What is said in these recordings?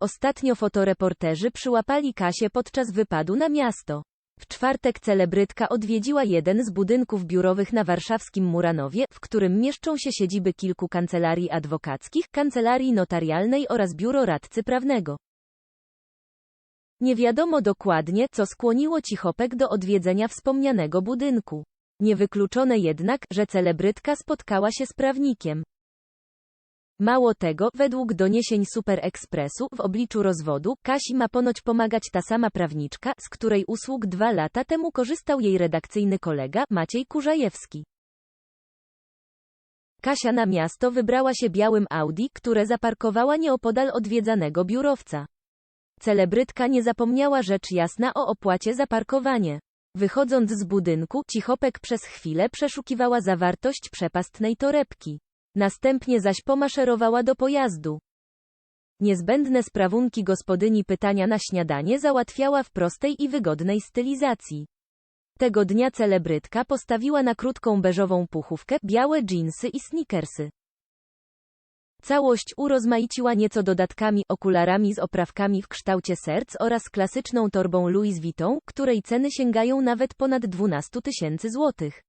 Ostatnio fotoreporterzy przyłapali Kasię podczas wypadu na miasto. W czwartek celebrytka odwiedziła jeden z budynków biurowych na warszawskim Muranowie, w którym mieszczą się siedziby kilku kancelarii adwokackich, kancelarii notarialnej oraz biuro radcy prawnego. Nie wiadomo dokładnie, co skłoniło Cichopek do odwiedzenia wspomnianego budynku. Niewykluczone jednak, że celebrytka spotkała się z prawnikiem. Mało tego, według doniesień Super Expressu, w obliczu rozwodu, Kasi ma ponoć pomagać ta sama prawniczka, z której usług dwa lata temu korzystał jej redakcyjny kolega, Maciej Kurzajewski. Kasia na miasto wybrała się białym Audi, które zaparkowała nieopodal odwiedzanego biurowca. Celebrytka nie zapomniała rzecz jasna o opłacie za parkowanie. Wychodząc z budynku, Cichopek przez chwilę przeszukiwała zawartość przepastnej torebki. Następnie zaś pomaszerowała do pojazdu. Niezbędne sprawunki gospodyni pytania na śniadanie załatwiała w prostej i wygodnej stylizacji. Tego dnia celebrytka postawiła na krótką beżową puchówkę, białe dżinsy i sneakersy. Całość urozmaiciła nieco dodatkami, okularami z oprawkami w kształcie serc oraz klasyczną torbą Louis Vuitton, której ceny sięgają nawet ponad 12 tysięcy złotych.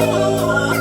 Oh.